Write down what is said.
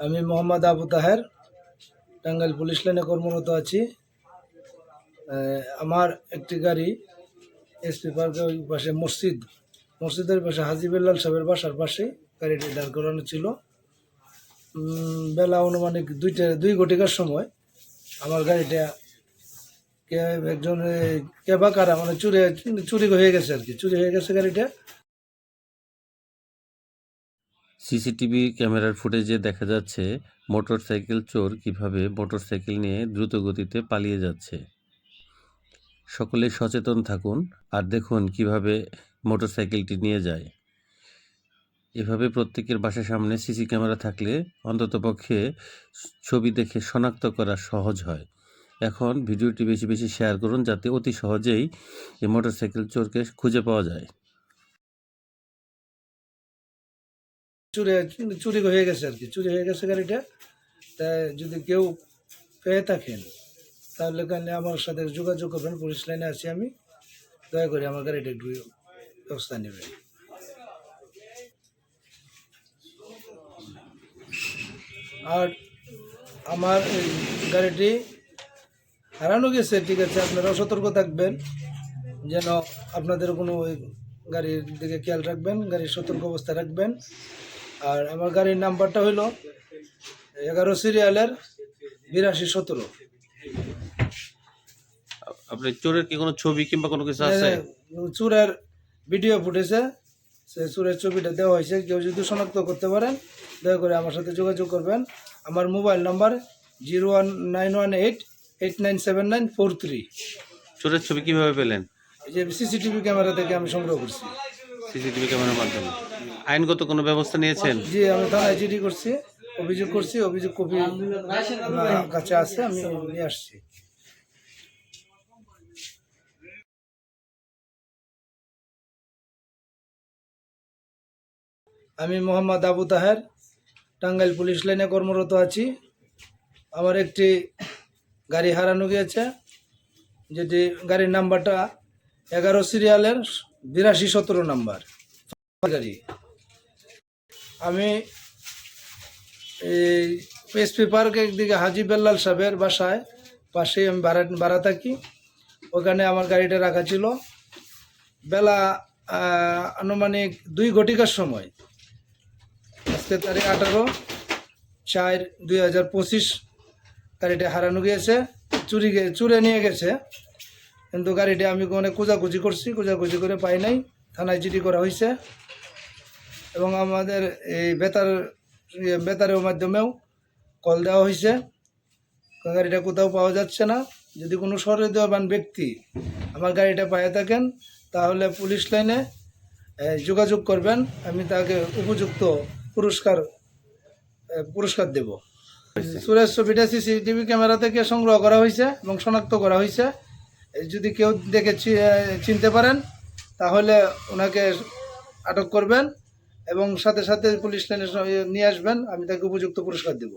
আমি মোহাম্মদ আবু তাহের টাঙ্গাইল পুলিশ লাইনে কর্মরত আছি। আমার একটি গাড়ি এসপি পার্কের ওই পাশে মসজিদ মসজিদের পাশে হাজি বেল্লাল সাহেবের বাসার পাশে গাড়িটি দাঁড় করানো ছিল। বেলা অনুমানিক দুইটা দুই ঘটিকার সময় আমার গাড়িটা একজন এই, কে বা কারা মানে চুরি চুরি হয়ে গেছে আর কি চুরি হয়ে গেছে গাড়িটা। সিসিটিভি ক্যামেরার ফুটেজে দেখা যাচ্ছে মোটরসাইকেল চোর কীভাবে মোটরসাইকেল নিয়ে দ্রুত গতিতে পালিয়ে যাচ্ছে। সকলে সচেতন থাকুন আর দেখুন কীভাবে মোটরসাইকেলটি নিয়ে যায়। এভাবে প্রত্যেকের বাসার সামনে সিসি ক্যামেরা থাকলে অন্ততপক্ষে ছবি দেখে শনাক্ত করা সহজ হয়। এখন ভিডিওটি বেশি বেশি শেয়ার করুন যাতে অতি সহজেই এই মোটরসাইকেল চোরকে খুঁজে পাওয়া যায়। চুরি চুরি হয়ে গেছে আর কি। চুরি হয়ে গেছে গাড়িটা। তাই যদি কেউ পেয়ে থাকেন, তাহলে কানে আমার সাথে যোগাযোগ করবেন, পুলিশ লাইনে আছি আমি। দয়া করে আমার গাড়িটা একটু ব্যবস্থা নেবেন। আর আমার গাড়িটি হারানো গেছে, ঠিক আছে, আপনারাও সতর্ক থাকবেন। যেন আপনাদের কোনো ওই গাড়ির দিকে খেয়াল রাখবেন, গাড়ির সতর্ক অবস্থা রাখবেন। আর আমার গাড়ির নাম্বারটা হইল এগারো সিরিয়ালের বিরাশি সতেরো। আপনি চোরের কি কোনো ছবি কিংবা কোনো কিছু আছে? চুরের ভিডিও ফুটেছে। সে চুরের ছবিটা দেওয়া হয়েছে। কেউ যদি শনাক্ত করতে পারেন দয়া করে আমার সাথে যোগাযোগ করবেন। আমার mobile number zero one nine one eight eight nine seven nine four three. চোরের ছবি কীভাবে পেলেন? এই যে সিসিটিভি ক্যামেরা থেকে আমি সংগ্রহ করছি। সিসিটিভি ক্যামেরার মাধ্যমে। আইনগত কোনো ব্যবস্থা নিয়েছেন? জি, আমি থানায় জিডি করছি, অভিযোগ করছি, অভিযোগ কপি কাছে আছে, আমি নিয়ে আসছি। আমি মোহাম্মদ আবু তাহের, টাঙ্গাইল পুলিশ লাইনে কর্মরত আছি। আমার একটি গাড়ি হারানো গিয়েছে, যেটি গাড়ির নাম্বারটা এগারো সিরিয়ালের বিরাশি সতেরো নাম্বার। গাড়ি আমি এই এসপি পার্ক একদিকে হাজি বেল্লাল সাহেবের বাসায়, পাশেই আমি ভাড়া ভাড়া থাকি। ওখানে আমার গাড়িটা রাখা ছিল। বেলা আনুমানিক দুই ঘটিকার সময়। আজকে তারিখ আঠারো চার দুই হাজার পঁচিশ। গাড়িটা হারানো গিয়েছে, চুরি চুরে নিয়ে গেছে। কিন্তু গাড়িটা আমি অনেক খোঁজাখুঁজি করছি, খোঁজাখুঁজি করে পাই নাই। থানায় জিডি করা হয়েছে। এবং আমাদের এই বেতার ইয়ে বেতারের মাধ্যমেও কল দেওয়া হয়েছে। গাড়িটা কোথাও পাওয়া যাচ্ছে না। যদি কোনো সহৃদয়বান ব্যক্তি আমার গাড়িটা পায়ে থাকেন, তাহলে পুলিশ লাইনে যোগাযোগ করবেন। আমি তাকে উপযুক্ত পুরস্কার পুরস্কার দেব। সুরেশ ছবিটা সিসিটিভি ক্যামেরা থেকে সংগ্রহ করা হয়েছে এবং শনাক্ত করা হয়েছে। যদি কেউ দেখে চিনতে পারেন, তাহলে ওনাকে আটক করবেন। এবং সাথে সাথে পুলিশ লাইনে নিয়ে আসবেন আমি তাকে উপযুক্ত পুরস্কার দেব।